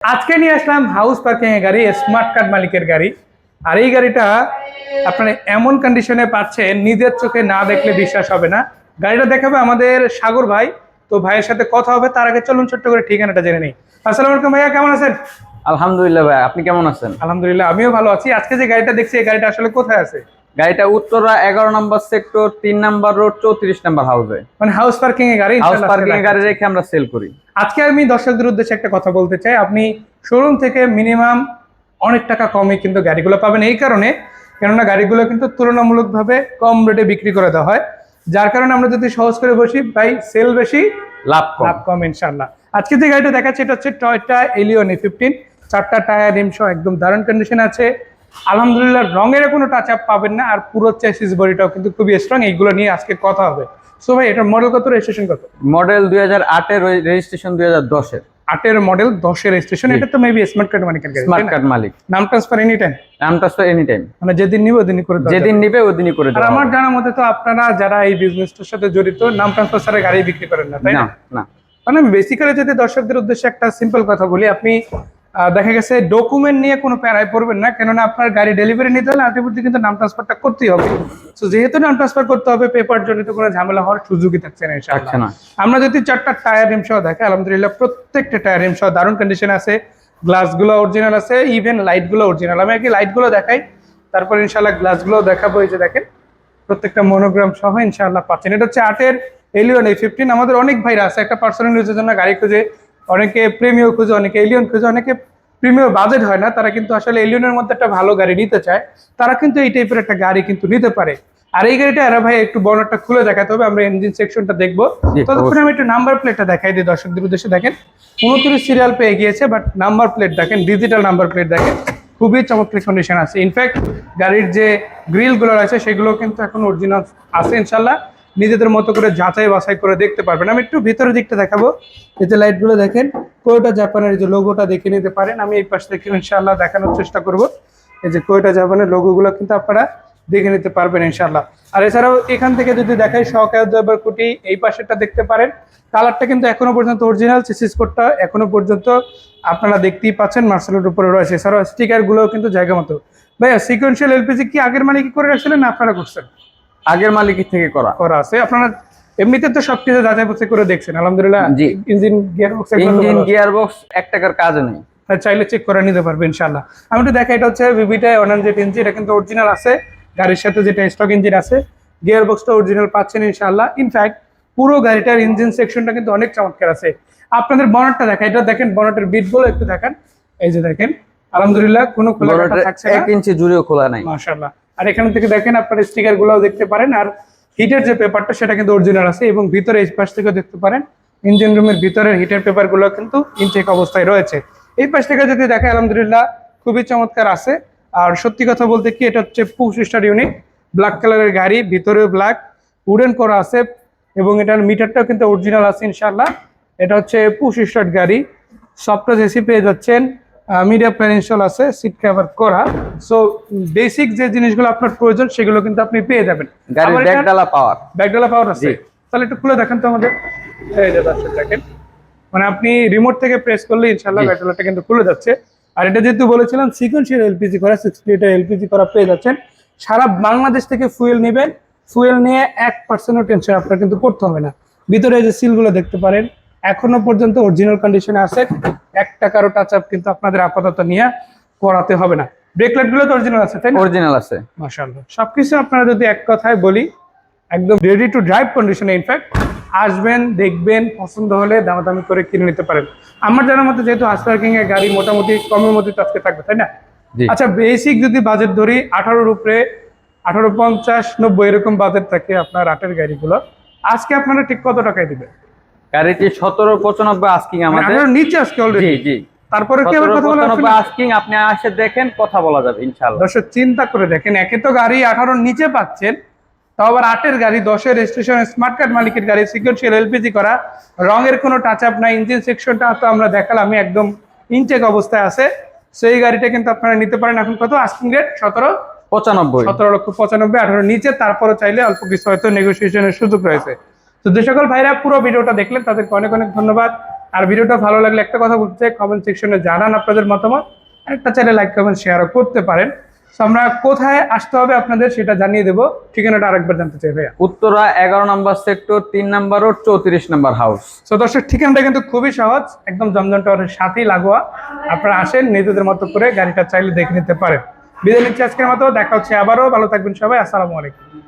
আজকে নিয়ে আসলাম house parking এর গাড়ি স্মার্ট কার্ড মালিকের গাড়ি। আর এই গাড়িটা আপনারা এমন কন্ডিশনে পাচ্ছেন নিজের চোখে না দেখলে বিশ্বাস হবে না। গাড়িটা দেখাবে আমাদের সাগর ভাই তো ভাইয়ের সাথে কথা হবে তার আগে চলুন ছোট্ট করে ঠিকানাটা জেনে নেই। আসসালামু আলাইকুম ভাইয়া কেমন আছেন? আলহামদুলিল্লাহ ভাই আপনি কেমন আছেন? আলহামদুলিল্লাহ আমিও ভালো আছি। আজকে যে গাড়িটা দেখছি এই গাড়িটা আসলে কোথায় আছে? গাড়িটা উত্তরা এগারো নম্বর সেক্টর তিন নাম্বার রোড চৌত্রিশ নাম্বার হাউসে। মানে হাউস পার্কিং এর গাড়ি হাউস পার্কিং আজকে গাড়ি রেখে আমরা সেল করি। আজকে আমি দর্শকদের উদ্দেশ্যে একটা কথা বলতে চাই। আপনি শোরুম থেকে মিনিমাম অনেক টাকা কমে কিন্তু গাড়িগুলো পাবেন এই কারণে। কেননা গাড়িগুলো কিন্তু তুলনামূলকভাবে কম রেটে বিক্রি করে দেওয়া হয়। যার কারণে আমরা যদি সহজ করে বসি ভাই সেল বেশি লাভ কম। লাভ কম ইনশাল্লাহ আজকে যে গাড়িটা দেখাচ্ছে এটা হচ্ছে টয়টা এলিয়ন এ ফিফটিন চারটা টায়ার রিমসহ একদম দারুণ কন্ডিশন আছে। আলহামদুলিল্লাহ রঙের কোনো টাচ আপ পাবেন না আর পুরো চেসিস বডিটাও কিন্তু খুবই স্ট্রং এইগুলো নিয়ে আজকে কথা হবে। সো ভাই এটার মডেল কত রেজিস্ট্রেশন কত? মডেল দুই হাজার আটের রেজিস্ট্রেশন দুই হাজার দশের আটের মডেল দশের রেজিস্ট্রেশন এটা তো মেবি স্মার্ট কার্ড মালিকের গাড়ি স্মার্ট কার্ড মালিক। নাম ট্রান্সফার এনি টাইম নামটা তো এনি টাইম মানে যেদিন নিবে ওদিনই করে দেওয়া যেদিন। নিবে ওই দিনই করে আর আমার। জানার মতে তো আপনারা যারা এই বিজনেসটার সাথে জড়িত নাম ট্রান্সফার ছাড়া গাড়ি বিক্রি করেন না তাই না? না মানে বেসিক্যালি যদি দর্শকদের উদ্দেশ্যে একটা সিম্পল কথা বলি আপনি দেখা গেছে ডকুমেন্ট নিয়ে কোনো প্যারায় পড়বেন না কেননা আপনার গাড়ি ডেলিভারি নিতে হলে আলটিমেটলি কিন্তু নাম ট্রান্সফারটা করতেই হবে। তো যেহেতু নাম ট্রান্সফার করতে হবে পেপার জনিত কোনো ঝামেলা হওয়ার সুযোগই থাকছে না ইনশাআল্লাহ। আমরা যদি চারটা টায়ার রিম সহ দেখে আলহামদুলিল্লাহ প্রত্যেকটা টায়ার রিম সহ দারুণ কন্ডিশন আছে গ্লাসগুলো অরিজিনাল আছে ইভেন লাইটগুলো অরিজিনাল আমি আগে লাইটগুলো দেখাই তারপর ইনশাআল্লাহ গ্লাসগুলো দেখাবো এই যে দেখেন প্রত্যেকটা মনোগ্রাম সহ ইনশাআল্লাহ পাচ্ছেন। এটা হচ্ছে আটের এলিয়ন এই ফিফটিন আমাদের অনেক ভাইরা আছে একটা পার্সোনাল ইউজের জন্য গাড়ি খুঁজে অনেকে প্রেমিও খুঁজে অনেকে এলিয়ন খুঁজে অনেকে প্রিমিয়াম বাজেট হয় না তারা কিন্তু আসলে এলিয়নের মধ্যে একটা ভালো গাড়ি নিতে চায়। তারা কিন্তু এই টাইপের একটা গাড়ি কিন্তু নিতে পারে। আর এই গাড়িটা আরে ভাই একটু বর্ণাটা খুলে দেখাতে হবে আমরা ইঞ্জিন সেকশনটা দেখব। ততক্ষণ আমি একটু নাম্বার প্লেটটা দেখাই দিই দর্শকদের উদ্দেশ্যে। দেখেন উনত্রিশ সিরিয়াল পেয়ে গিয়েছে বাট নাম্বার প্লেট দেখেন ডিজিটাল নাম্বার প্লেট দেখেন। খুবই চমৎকার কন্ডিশন আছে। ইনফ্যাক্ট গাড়ির যে গ্রিলগুলো আছে সেগুলো কিন্তু এখন অরিজিনাল আছে ইনশাল্লাহ নিজেদের মতো করে যাচাই বাছাই করে দেখতে পারবেন। আমি একটু ভিতরের দিকটা দেখাবো। এই যে লাইটগুলো দেখেন, কোয়োটা জাপানের যে লোগোটা দেখে নিতে পারেন। আমি এই পাশ থেকে ইনশাল্লাহ দেখানোর চেষ্টা করব। এই যে কোয়োটা জাপানের লোগোগুলো কিন্তু আপনারা দেখে নিতে পারবেন ইনশাল্লাহ আর এছাড়াও এখান থেকে যদি দেখাই সহকার কুটি, এই পাশেরটা দেখতে পারেন। কালারটা কিন্তু এখনও পর্যন্ত অরিজিনাল সিসিস কোডটা এখনও পর্যন্ত আপনারা দেখতেই পাচ্ছেন মার্শালের উপরে রয়েছে। এছাড়াও স্টিকারগুলো কিন্তু জায়গা মতো। ভাইয়া সিকোয়েন্সিয়াল এলপিজি কি আগের মানে কি করে রাখছিলেন না আপনারা করছেন? আগের মালিকের থেকে করা। করা আছে। আপনারা এমনিতে তো সবকিছু যাচাই বাছাই করে দেখছেন। আলহামদুলিল্লাহ জি। Engine gear box engine gear box এক টাকার কাজ নেই। চাইলে চেক করে নিতে পারবে ইনশাল্লাহ আমি একটু দেখা এটা হচ্ছে ভিভিটা ওয়ান হান্ড্রেড ইঞ্চি এটা কিন্তু অরিজিনাল আছে। গাড়ির সাথে যেটা স্টক ইঞ্জিন আছে গিয়ার বক্সটা অরিজিনাল পাচ্ছেন ইনশাল্লাহ ইনফ্যাক্ট পুরো গাড়িটার ইঞ্জিন সেকশনটা কিন্তু অনেক চমৎকার আছে। আপনাদের বনারটা দেখা এটা দেখেন বনাটের বিটগুলো একটু দেখেন। এই যে দেখেন আলহামদুলিল্লাহ কোনো খোলা থাকছে না। এক ইঞ্চি জুড়েও খোলা নাই। মাশাআল্লাহ। আর এখান থেকে দেখেন আপনার স্টিকার গুলোও দেখতে পারেন, আর হিটের যে পেপারটা সেটা কিন্তু অরিজিনাল আছে এবং ভিতরে এই পাশ থেকেও দেখতে পারেন ইঞ্জিন রুমের ভিতরের হিটের পেপারগুলো কিন্তু ইনটেক অবস্থায় রয়েছে। এই পাশ থেকে যদি দেখেন আলহামদুলিল্লাহ খুবই চমৎকার আছে। আর সত্যি কথা বলতে কি, এটা হচ্ছে পুশ স্টার ইউনিট ব্ল্যাক কালারের গাড়ি, ভিতরেও ব্ল্যাক উডেন করা আছে এবং এটার মিটারটাও কিন্তু অরিজিনাল আছে ইনশাল্লাহ এটা হচ্ছে স্টার্ট গাড়ি সফটওয়্যার এসি পেয়ে যাচ্ছেন মিডিয়া প্ল্যান ইনস্টল আছে সিট কভার করা। সো বেসিক যে জিনিসগুলো আপনার প্রয়োজন সেগুলো কিন্তু আপনি পেয়ে যাবেন। গাড়ির ব্যাগডালা পাওয়ার ব্যাকডালা পাওয়ার আছে। তাহলে একটু খুলে দেখেন তো আমাদের। এই যে দর্শক দেখেন। মানে আপনি রিমোট থেকে প্রেস করলে ইনশাল্লাহ জি। ব্যাকডালাটা কিন্তু খুলে যাচ্ছে। আর এটা যেহেতু বলেছিলাম সিকোয়েন্সিয়াল এলপিজি করা সিক্স লিটার এলপিজি করা পেয়ে যাচ্ছেন। সারা বাংলাদেশ থেকে ফুয়েল নেবেন। ফুয়েল নিয়ে এক পার্সেন্টও টেনশন আপনার কিন্তু করতে হবে না। ভিতরে এই যে সিলগুলো দেখতে পারেন। এখনও পর্যন্ত অরিজিনাল কন্ডিশনে আছে। এক টাকারও টাচ আপ কিন্তু আপনাদের আপাতত নিয়ে করাতে হবে না। ব্রেক লাইটগুলো তো অরিজিনাল আছে তাই অরিজিনাল আছে। মাশাআল্লাহ। সবকিছু আপনারা যদি এক কথায় বলি একদম রেডি টু ড্রাইভ কন্ডিশনে ইনফ্যাক্ট আসবেন দেখবেন পছন্দ হলে দামাদামি করে কিনে নিতে পারেন। আমার জানার মতে যেহেতু হাস পার্কিং এর গাড়ি মোটামুটি কমের মধ্যে আজকে থাকবে তাই না? আচ্ছা বেসিক যদি বাজেট ধরি আঠারোর উপরে আঠারো পঞ্চাশ নব্বই এরকম বাজেট থাকে আপনার আটের গাড়িগুলো। আজকে আপনারা ঠিক কত টাকায় দিবেন? গাড়িটি সতেরো পঁচানব্বই আস্কিং মানে আমাদের। নিচে আজকে অলরেডি জি তারপরে কি আবার কথা বলা আস্কিং আপনি আসে দেখেন কথা বলা যাবে দর্শক চিন্তা করে দেখেন একে তো গাড়ি নিচে পাচ্ছেন তাও আবার আটের গাড়ি দশের রেজিস্ট্রেশন স্মার্ট কার্ড মালিকের গাড়ি এলপিজি করা রঙের কোনো টাচ আপ নাই ইঞ্জিন সেকশনটা তো আমরা দেখালাম একদম ইনটেক অবস্থায় আছে। সেই গাড়িটা কিন্তু আপনারা নিতে পারেন এখন কত? আস্কিং রেট সতেরো? পঁচানব্বই। সতেরো লক্ষ পঁচানব্বই আঠারো নিচে তারপরে চাইলে অল্প কিছু হয়তো নেগোসিয়েশনের সুযোগ রয়েছে। তো যে সকল ভাইরা পুরো ভিডিওটা দেখলেন তাদেরকে অনেক অনেক ধন্যবাদ। আর ভিডিওটা ভালো লাগলে একটা কথা বলতে চাই কমেন্ট সেকশনে জানান আপনাদের মতামত। আর একটা চাইলে লাইক কমেন্ট শেয়ারও করতে পারেন। তো আমরা কোথায় আসতে হবে আপনাদের সেটা জানিয়ে দেবো। ঠিকানাটা আরেকবার জানতে চাই ভাইয়া। উত্তরা এগারো নাম্বার সেক্টর তিন নাম্বার রোড চৌত্রিশ নাম্বার হাউস তো দর্শক ঠিকানাটা কিন্তু খুবই সহজ একদম জমজম টাওয়ারের সাথেই লাগোয়া। আপনারা আসেন নিজেদের মতো করে গাড়িটা চাইলে দেখে নিতে পারেন। বিদায় নিচ্ছি আজকের মতো দেখা হচ্ছে আবারও। ভালো থাকবেন সবাই আসসালামু আলাইকুম।